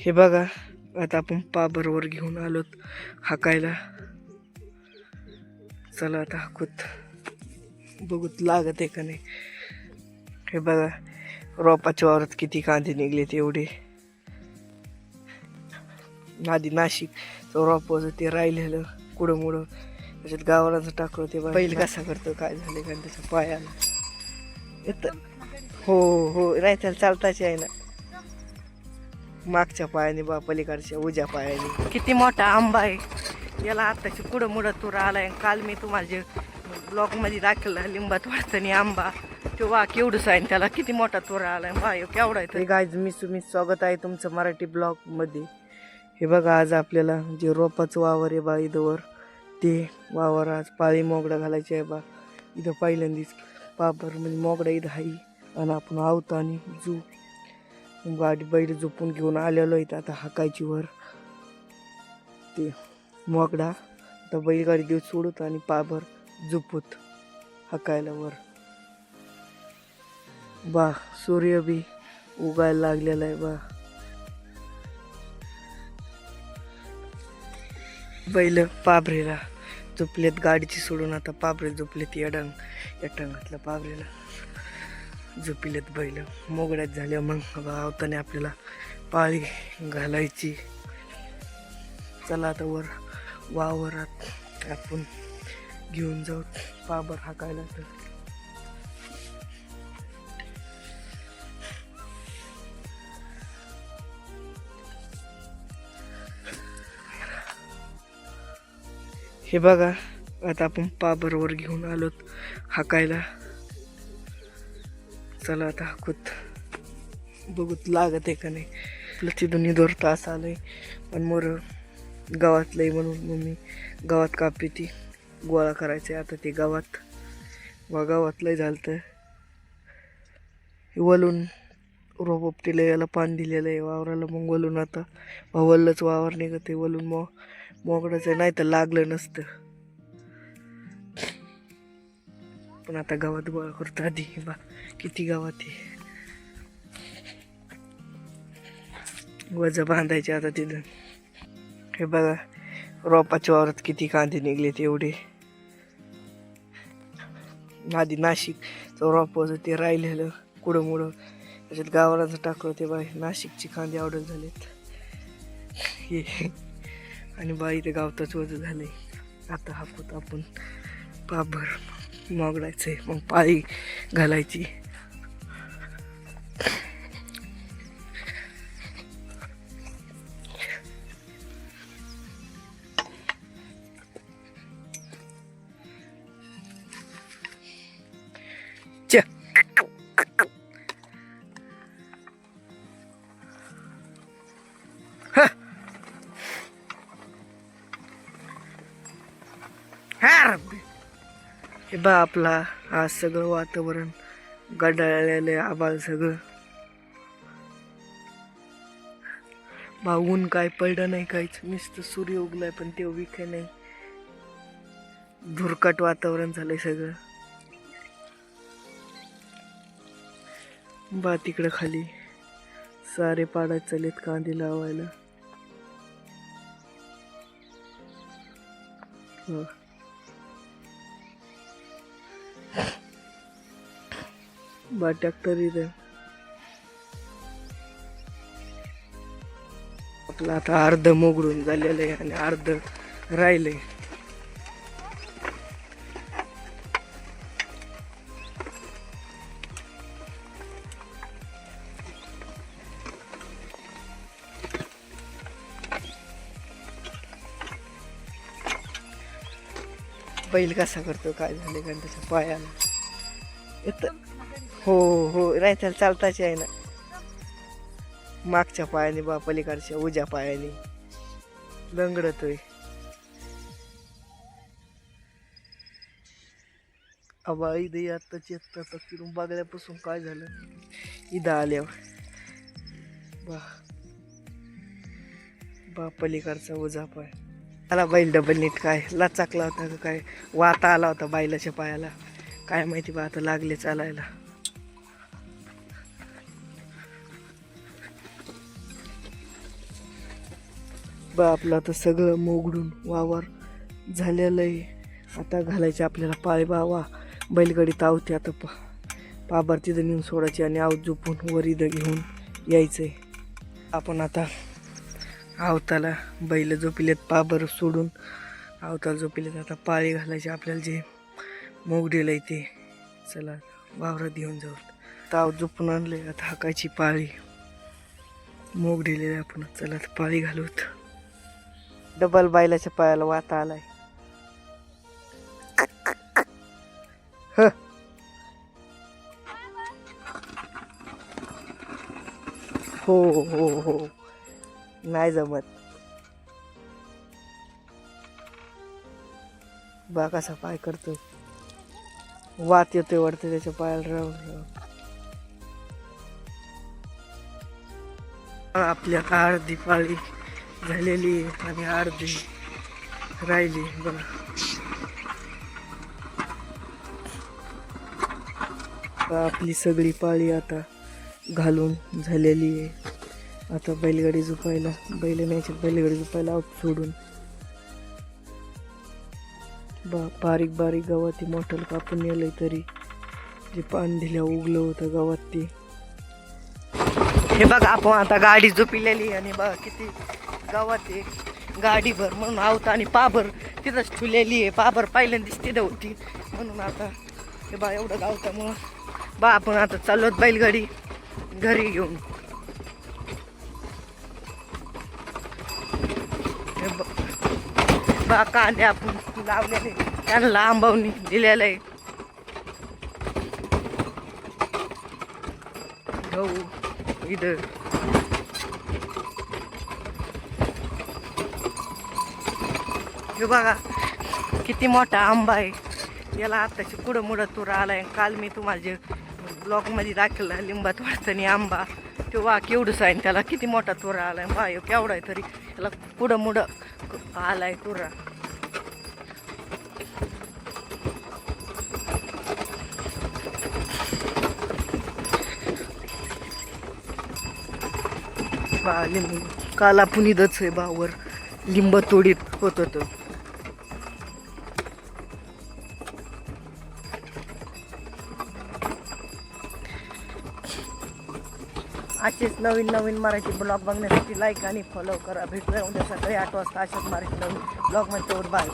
हे बघा आता आपण पाबरवर घेऊन आलोत हाकायला. चला आता हाकूत. बघूत लागत आहे का नाही. हे बघा रोपाच्या वावरात किती कांदे निघले एवढे. आधी नाशिक रोप होतं ते राहिलेलं कुडं मुडं. त्याच्यात गावाला टाकलं ते बैल कसा करतो काय झाले का त्याच्या पायाला. येतं. हो हो नाही त्याला चालताच आहे ना मागच्या पायाने बा पलीकडच्या उज्या पायाने. किती मोठा आंबा आहे. याला आताची पुढं मुडं तूर आलाय. काल मी तुम्हाला जे ब्लॉगमध्ये दाखवलं लिंबात वाटतं आंबा तो वा केवढंच आहे त्याला किती मोठा तोरा आलाय. बा केवढा आहे गायज मी तुम्ही स्वागत आहे तुमचं मराठी ब्लॉगमध्ये हे बघा आज आपल्याला जे रोपाचं वावर आहे बा इथंवर ते वावर आज पाळी मोगडा घालायचे आहे बा. इथं पहिल्यांदाच पापर म्हणजे मोगडा इथं आहे आणि आपण आहोत आणि जू गाडी बैल झोपून घेऊन आलेलो आहे आता हाकायची वर. ते मोगडा तर बैलगाडी देऊ सोडत आणि पाभर झोपूत हाकायला वर. बा सूर्य बी उगायला लागलेला आहे बा. बैल पाभरेला झोपलेत गाडीची सोडून आता पाबरे झोपलेत यडंग यटंगातल्या पाबरेला झोपिलेत बैल. मोगड्यात झाल्या मग आवताने आपल्याला पाळी घालायची. चला आता वर वावरात आपण घेऊन जाऊ. पाबर हाकायला तर. हे बघा आता आपण पाबरवर घेऊन आलोत हाकायला. चला आता हाकूत. बघूत लागत आहे का नाही. आपलं तिथून दोर तास आलंय. पण मोर गावातलं आहे म्हणून मग मी गावात कापी ती. गोळा करायचं आहे आता ते गावात. वा गावातलंही झालं तर वलून रोप याला पाणी दिलेलं आहे वावराला. मग वलून आता वल्लच वावर निघत आहे. वलून मग मोगडंच आहे. नाही तर लागलं नसतं. पण आता गावात गोळा करतो आधी. बा किती गावात आहे? वज बांधायचे आता तिथं. हे बघा रोपाच्या वावरात किती कांदे निघलेत एवढे. आधी नाशिक रोप होतं ते राहिलेलं कुडं मुडं. त्याच्यात गावाला टाकलं ते बाय नाशिकची कांदे आवडत झालेत. हे. आणि बाई ते गावताच वज झाले आता हापूत आपण पाभर मोगडायचंय. मग पाळी घालायची. हे बा आपला आज सगळं वातावरण गडाळलेलं आहे, सगळं. बा ऊन काय पडलं नाही काहीच. नुसतं सूर्य उगलाय पण ते विखे नाही. धुरकट वातावरण झालंय सगळं. बा तिकडं खाली सारे पाडात चालेत कांदे लावायला. हो. हो. बा ट्रॅक्टर आपलं आता अर्ध मोगडून झालेलं आहे आणि अर्ध राहिलंय बैल कसा करतो काय झाले कारण त्याच्या पायाला हो हो नाही त्याला चालताच आहे ना. मागच्या पायाने बा पलीकडच्या उज्या पायाने. लंगडतोय अबा इद आत्ताच आत्ता फिरून बघल्यापासून काय झालं? इद आल्यावर. बा बा पलीकडचा उजा पाय. आला बैल डबल नीट काय लाचाकला होता काय? वाता आला होता बैलाच्या पायाला. काय माहिती बा आता लागले चालायला. बा आपलं आता सगळं मोगडून वावर झालेलं आहे आता घालायचे आपल्याला पाळी बावा. बैलगाडी तावते आता पा पाबार तिथं नेऊन सोडायची आणि आऊत झोपून वर इथं घेऊन यायचं आहे आपण आता आवताला बैल झोपिलेत पाबर सोडून आवताला झोपिलेत. आता पाळी घालायची आपल्याला जे मोगडेला आहे ते. चला वावरात घेऊन जाऊ. ताव झोपून आणले आता हाकायची पाळी. मोग दिलेले आपण. चला पाळी घालूत. डबल बायलाच्या पायाला वाता आलाय. ह. हो हो हो. नाही जमत. बा कसा पाय करतो वात येतोय वाटतं त्याच्या पायाला राहून राहून. आपल्या अर्धी पाळी झालेली आहे आणि अर्धी राहिली बघा. आपली सगळी पाळी आता घालून झालेली आहे. आता बैलगाडी झोपायला बैल न्यायची बैलगाडी झोपायला आऊत सोडून बा बारीक बारीक गावात मोठं कापून नेलं आहे तरी. जे पान उगलं होतं गावात ते. हे बघा आपण आता गाडी झोपिलेली आणि बघा किती गावात आहे. गाडीभर म्हणून आवत आणि पाभर तिथंच ठुलेली आहे. पाभर पहिल्यांदाच तिथं होती. म्हणून आता हे बा एवढं गावतामुळं बा आपण आता चाललोत बैलगाडी. घरी घेऊन. बा कांदे आपण लावलेले. त्यांना आंबावणी दिलेलं आहे. गहू इथं. हे बघा किती मोठा आंबा आहे. याला आत्ताची पुढं मुडं तुरा आलाय. काल मी तुम्हाला जे ब्लॉगमध्ये दाखवला लिंबात वाढतानी आंबा. तो वा केवढंच आहे आणि त्याला किती मोठा तुरा आलाय. बा केवढा आहे तरी. त्याला पुढं मुडं आलाय तुरा बा लिंबू. काल आपण आहे बावर लिंब तोडीत होत होतं. असेच नवीन नवीन मराठी ब्लॉग बघण्यासाठी लाईक आणि फॉलो करा. भेटूया उद्या सकाळी आठ वाजता अशाच मराठी नवीन ब्लॉगमध्ये बाय